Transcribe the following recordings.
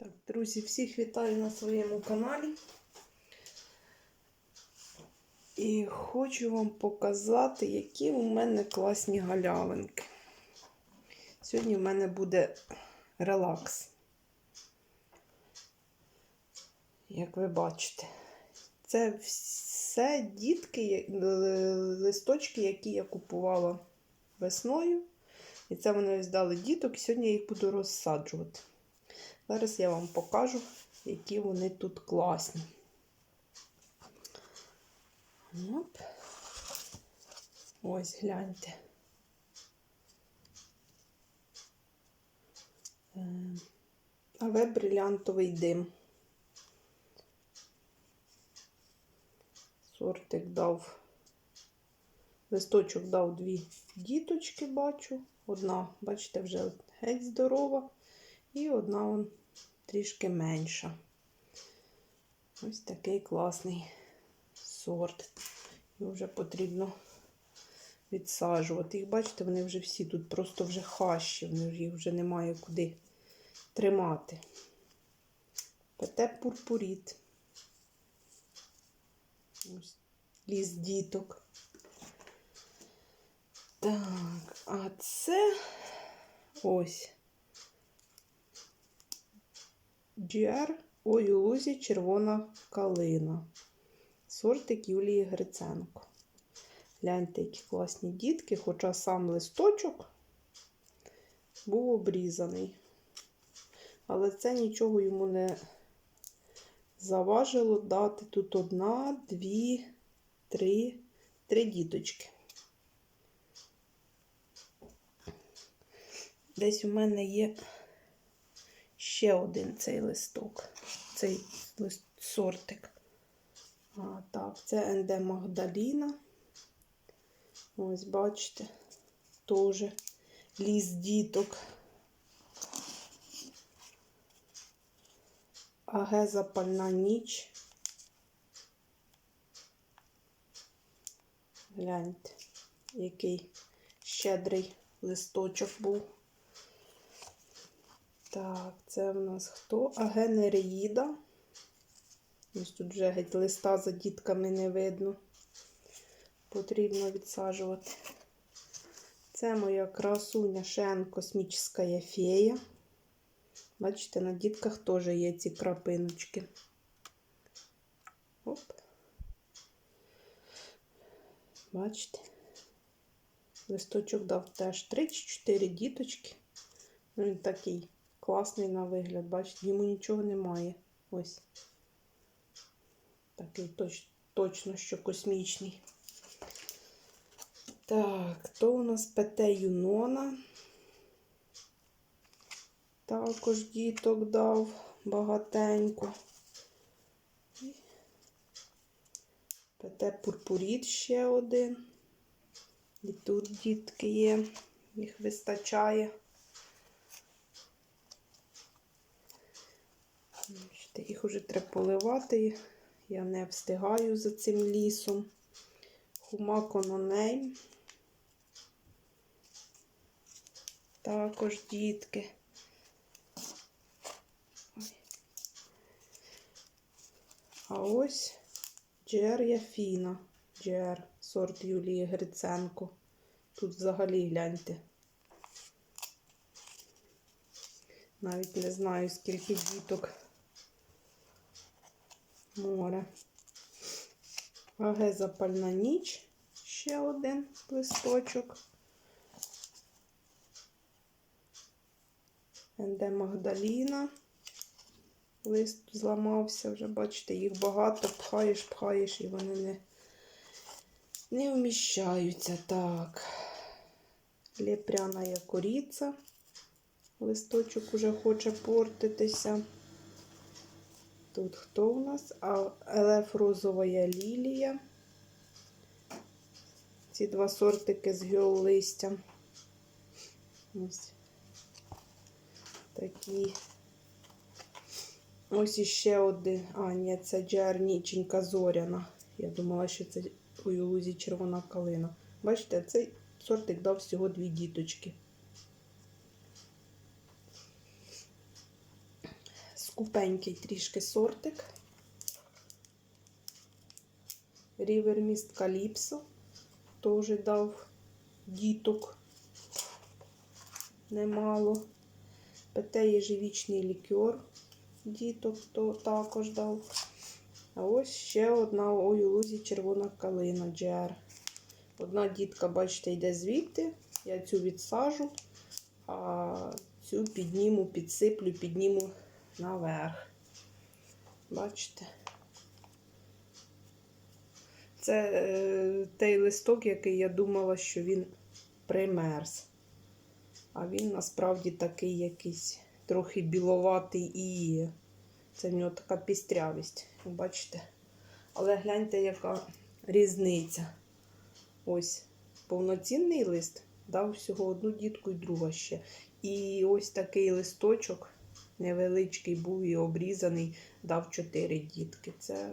Так, друзі, всіх вітаю на своєму каналі. І хочу вам показати, які у мене класні галявинки. Сьогодні в мене буде релакс. Як ви бачите, це все дітки, листочки, які я купувала весною. І це вони ось дали діток, і сьогодні я їх буду розсаджувати. Зараз я вам покажу, які вони тут класні. Оп. Ось гляньте. Е, Аве брилянтовий дим. Сортик дав, листочок дав дві діточки, бачу. Одна, бачите, вже геть здорова. І одна он трішки менша. Ось такий класний сорт. Його вже потрібно відсаджувати. Їх, бачите, вони вже всі тут просто вже хащі, їх вже немає куди тримати. Пете пурпуріт. Ось ліс діток. Так, а це ось. GR у лузі червона калина. Сортик Юлії Гриценко. Гляньте, які класні дітки, хоча сам листочок був обрізаний. Але це нічого йому не заважило дати тут одна, дві, три, три діточки. Десь у мене є ще один цей листок, цей лист, сортик. А, так, це НД Магдаліна. Ось, бачите, теж ліс діток. АГ запальна ніч. Гляньте, який щедрий листочок був. Так, це в нас хто? Агенереїда. Ось тут вже геть листа за дітками не видно. Потрібно відсаджувати. Це моя красуня Шен космічна фея. Бачите, на дітках теж є ці крапиночки. Оп. Бачите? Листочок дав теж 3 чи 4 діточки. Ну, Він такий класний на вигляд, бачите, йому нічого немає. Ось. Такий точ, точно, що космічний. Так, то у нас ПТ Юнона. Також діток дав багатенько. І ПТ Пурпуріт ще один. І тут дітки є, їх вистачає. Бачите, Їх вже треба поливати. Я не встигаю за цим лісом. Хумакононейм. Також дітки. А ось Джер Яфіна. Джер, сорт Юлії Гриценко. Тут взагалі гляньте. Навіть не знаю, скільки діток море. АГ запальна ніч. Ще один листочок. НД Магдаліна. Лист зламався вже, бачите, їх багато, пхаєш, пхаєш, і вони не, не вміщаються. Так. Лепряна коріця. Листочок уже хоче портитися. Тут хто у нас? ЛФ розова лілія. Ці два сортики з геолистям. Ось такі. Ось іще один. А, ні, це джарніченька зоряна. Я думала, що це у лузі червона калина. Бачите, цей сортик дав всього дві діточки. Скупенький трішки сортик. Рівер міст Каліпсо. Теж дав діток. Немало. Пете єжевічний лікер. Діток то також дав. А ось ще одна ой, у лузі червона калина джер. Одна дітка, бачите, йде звідти. Я цю відсажу, а цю підніму, підсиплю, підніму наверх. Бачите? Це е, той листок, який я думала, що він примерз. А він насправді такий якийсь трохи біловатий і. Це в нього така пістрявість, бачите? Але гляньте, яка різниця. Ось повноцінний лист дав всього одну дітку і друга ще. І ось такий листочок невеличкий був і обрізаний, дав чотири дітки. Це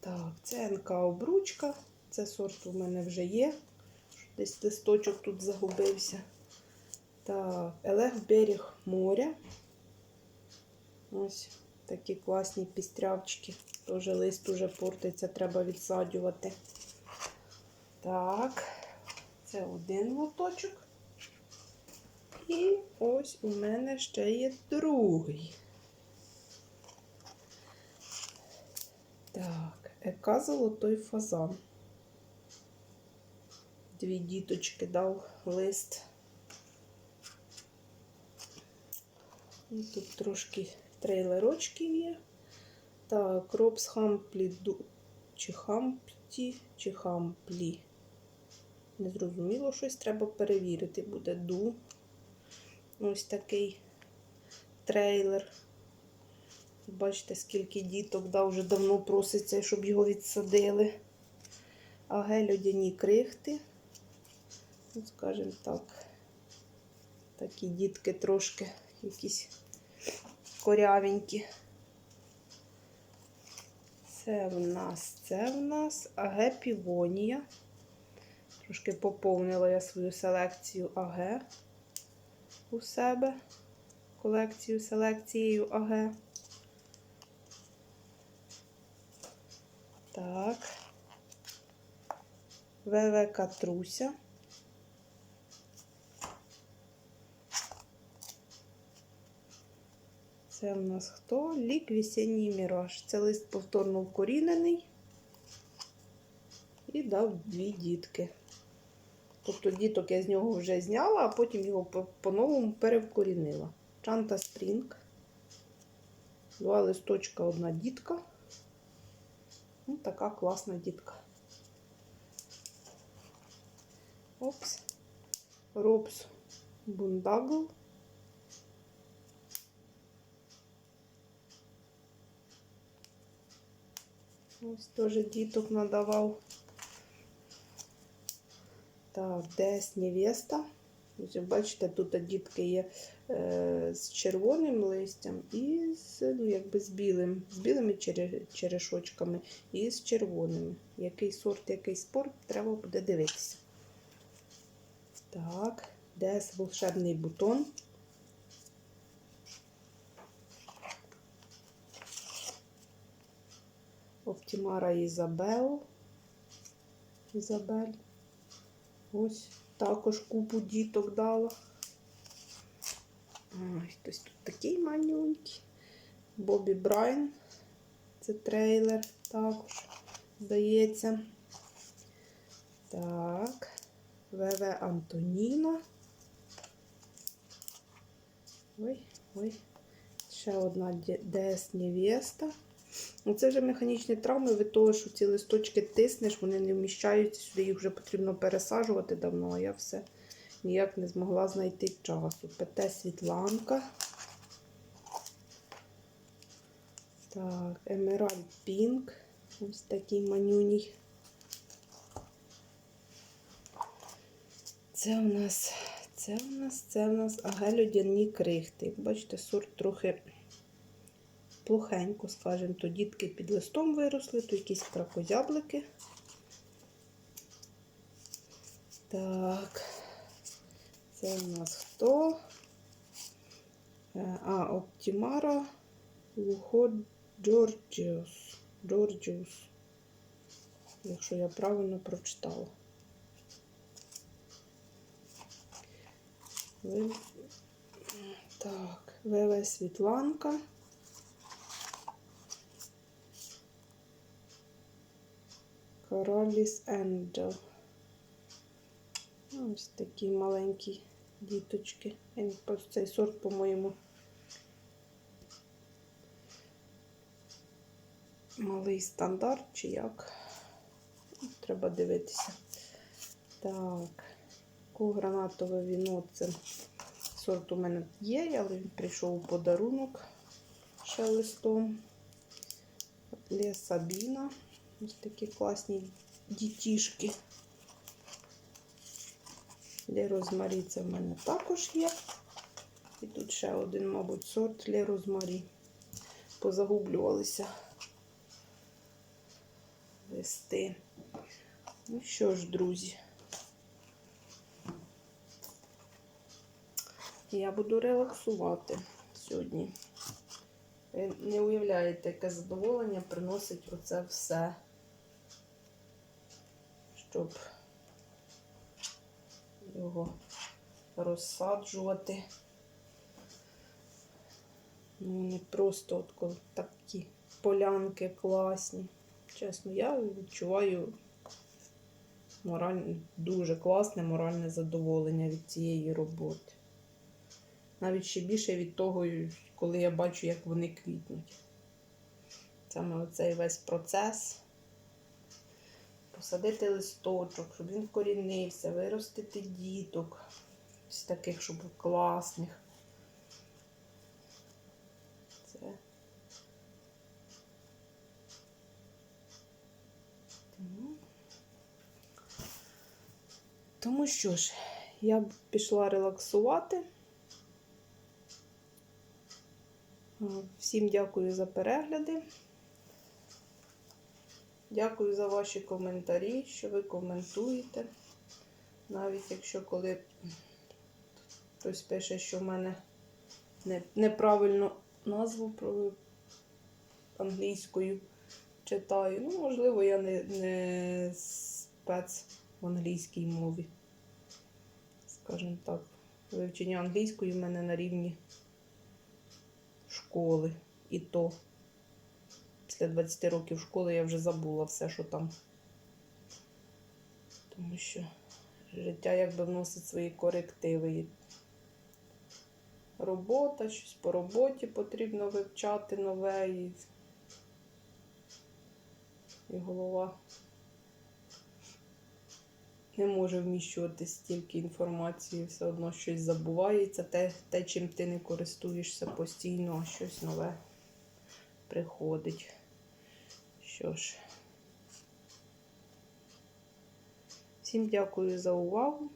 Так, це НК обручка. Це сорт у мене вже є. Десь листочок тут загубився. Так, Елег берег моря. Ось такі класні пістрявчики. Теж лист уже портиться, треба відсаджувати. Так, це один лоточок. І ось у мене ще є другий. Так, ека золотой фазан. Дві діточки дав лист. І тут трошки трейлерочків є. Так, Робс Хамплі чи Хампті, чи Хамплі. Незрозуміло щось треба перевірити. Буде ду. Ось такий трейлер. Бачите, скільки діток да, вже давно проситься, щоб його відсадили. А гель-одяні крихти. Ну, скажімо так, такі дітки трошки якісь корявенькі. Це в нас, це в нас АГ Півонія. Трошки поповнила я свою селекцію АГ у себе. Колекцію селекцією АГ. Так. ВВ Катруся. Це в нас хто? Лік весенній міраж. Це лист повторно вкорінений і дав дві дітки. Тобто діток я з нього вже зняла, а потім його по- по-новому перевкорінила. Чанта Спрінг. Два листочка, одна дітка. Ну, така класна дітка. Опс. Робс Бундагл. Ось теж діток надавав. Так, десь невеста. Ось, бачите, тут дітки є е, з червоним листям і з, ну, якби з білим, з білими черешочками і з червоними. Який сорт, який спорт, треба буде дивитися. Так, десь волшебний бутон. Оптімара Ізабел. Ізабель. Ось також купу діток дала. Ой, хтось тут такий малюнький. Бобі Брайан. Це трейлер також, здається. Так. ВВ Антоніна. Ой, ой. Ще одна ДС Невеста. Ну, це вже механічні травми від того, що ці листочки тиснеш, вони не вміщаються сюди, їх вже потрібно пересаджувати давно, а я все ніяк не змогла знайти часу. ПТ Світланка. Так, Емеральд Пінк. Ось такий манюній. Це у нас, це у нас, це у нас агель-одяні крихти. Бачите, сорт трохи плохенько, скажімо, то дітки під листом виросли, то якісь кракозяблики. Так, Це у нас хто? Е, А, Оптімара Лухо Джорджіус. Джорджіус. Якщо я правильно прочитала. Так, ВВ Світланка. Короліс Енджел. Ось такі маленькі діточки. Він просто цей сорт, по-моєму, малий стандарт чи як. Треба дивитися. Так, гранатове віно це сорт у мене є, але він прийшов у подарунок ще листом. Ле Сабіна. Ось такі класні дітішки. Ле Розмарі це в мене також є. І тут ще один, мабуть, сорт Ле Розмарі. Позагублювалися листи. Ну що ж, друзі, я буду релаксувати сьогодні. Ви не уявляєте, яке задоволення приносить оце все, щоб його розсаджувати. Ну, не просто от такі полянки класні. Чесно, я відчуваю мораль... дуже класне моральне задоволення від цієї роботи. Навіть ще більше від того, коли я бачу, як вони квітнуть. Саме оцей весь процес. Посадити листочок, щоб він вкорінився, виростити діток. Ось таких, щоб класних. Це. Тому. Що ж, я б пішла релаксувати. Всім дякую за перегляди. Дякую за ваші коментарі, що ви коментуєте. Навіть якщо коли хтось пише, що в мене неправильно назву англійською читаю. Ну, можливо, я не, не спец в англійській мові. Скажімо так, вивчення англійської в мене на рівні школи. І то після 20 років школи я вже забула все, що там. Тому що життя якби вносить свої корективи. Робота, щось по роботі потрібно вивчати нове і, і голова не може вміщувати стільки інформації, все одно щось забувається, те, те, чим ти не користуєшся постійно, а щось нове приходить. Що ж, всім дякую за увагу.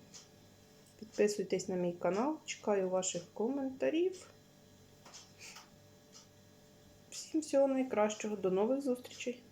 Підписуйтесь на мій канал, чекаю ваших коментарів. Всім всього найкращого, до нових зустрічей!